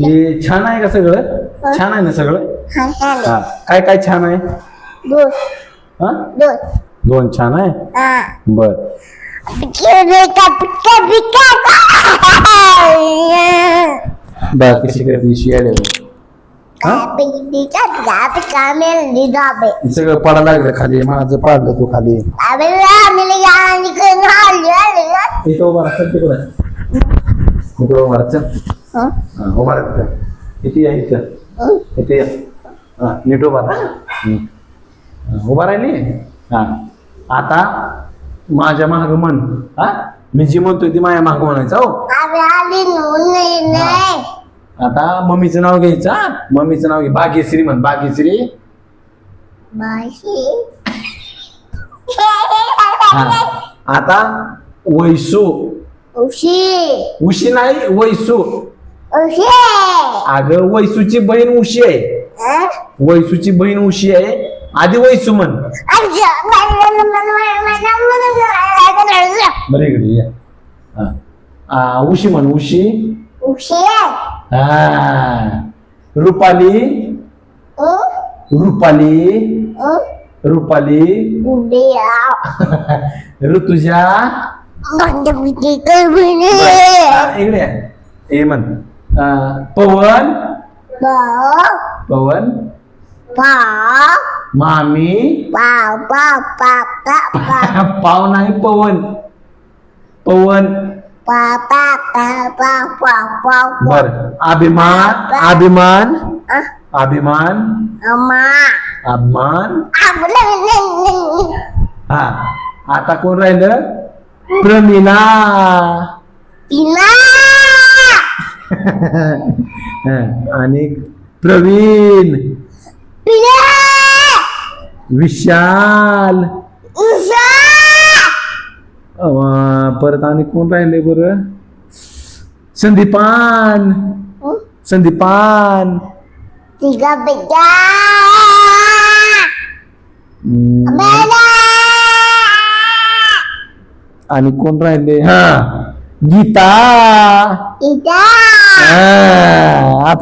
हे छान आहे का सगळं? छान आहे ना सगळं? हा. काय काय छान आहे? हा? दोन. दोन छान आहे? हा. बर. कशी काय दिवशी आले हा? दाबे सगळं पडायला लागलं खाली. माझं पाडलं तू खाली. इथं उभा राहा चल तिकडं. इथं उभा राहा चल. उभा राहा तिथं. इथे या इथं. इथे या. हा नीट उभा राहा. हा, उभा राहिली? हा. आता माझ्या माग म्हण. हा? मी जी म्हणतोय ती माझ्या माग म्हणायचं हो. आता मम्मीचं नाव घ्यायचं हा? मम्मीचं नाव घे. भाग्यश्री म्हण हा. आता वैसू. उशी. उशी नाही वैसू. अगं वैसूची बहीण उशी आहे. वैसूची बहीण उशी आहे. आधी वैसू म्हण. बरं इकडे या. हा. उशी म्हण उशी. उशी हा. रुपाली. रुपाली. रुपाली. ऋतुजा. इकडे. हे म्हण. आ, पवन पवन पा मामी पा पा पा पा पा पाव नाही पवन पवन पा पा पा पा पा पा बर अभिमान अभिमान अभिमान अम्मा अभिमान आपलं हा आता कोण राहिलं प्रमिला पिना हा, आणि प्रवीण पिना विशाल उषा अं, परत आणि कोण राहिले बरं संदीपान संदीपान तिघा बेटा हम्म, बेटा आणि कोण राहिले हा गीता Ah! ah